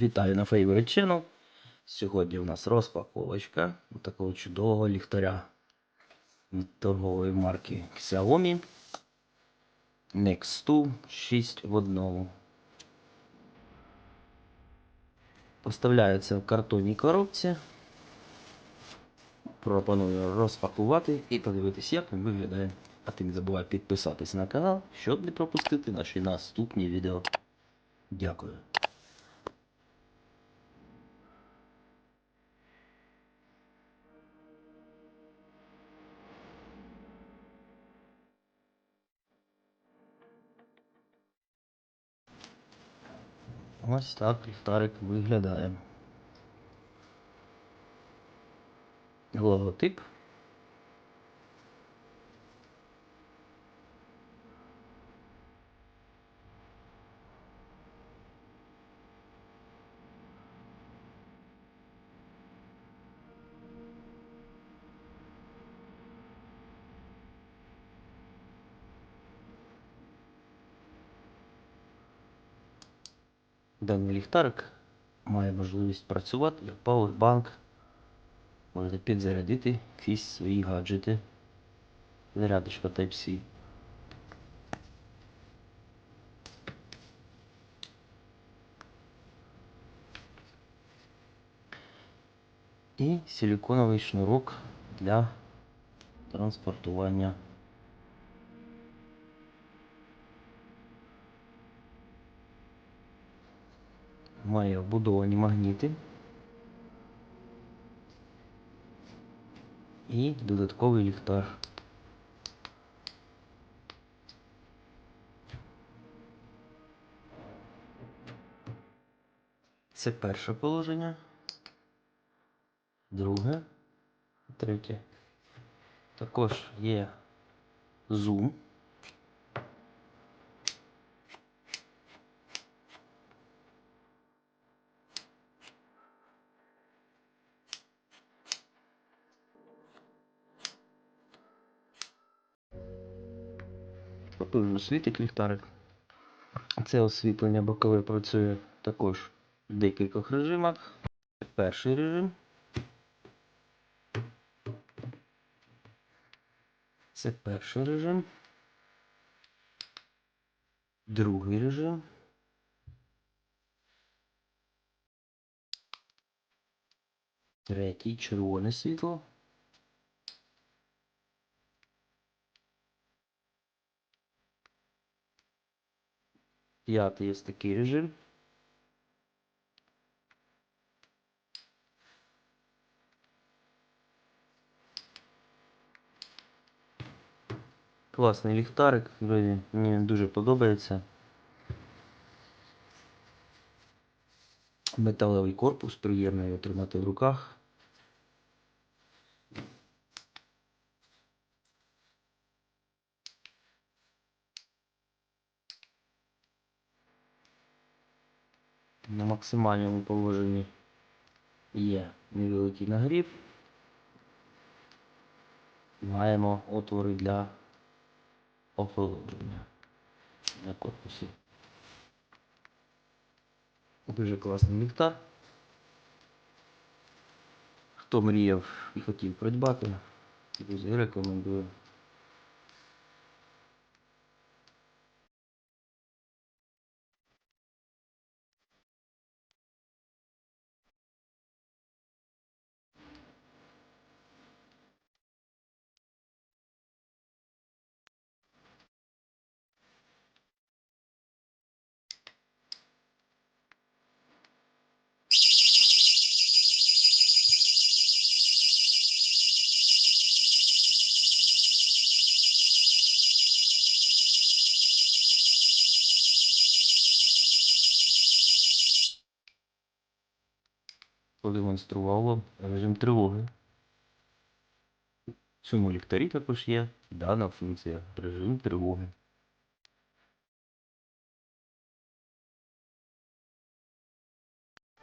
Вітаю на Favorite Channel. Сьогодні у нас розпаковочка такого чудового ліхтаря від торгової марки Xiaomi Next 6 в одному. Поставляється в картонній коробці. Пропоную розпакувати і подивитись, як він виглядає. А ти не забувай підписатись на канал, щоб не пропустити наші наступні відео. Дякую. Ось так ліхтарик виглядає. Логотип. Даний ліхтарик має можливість працювати як пауербанк. Можете підзарядити якісь свої гаджети. Зарядочка Type-C. І силиконовий шнурок для транспортування. Має вбудовані магніти. І додатковий ліхтар. Це перше положення. Друге. Третє. Також є зум. Світить ліхтарик. Це освітлення бокове працює також в декількох режимах. Перший режим. Це перший режим. Другий режим. Третій червоне світло. П'ятий ось такий режим. Класний ліхтарик, друзі, мені дуже подобається. Металевий корпус, приємно його тримати в руках. На максимальному положенні є невеликий нагрів. Маємо отвори для охолодження на корпусі. Дуже класний ліхтар. Хто мріяв і хотів придбати, рекомендую. Продемонстрував вам режим тривоги. В цьому ліхтарі також є дана функція режим тривоги.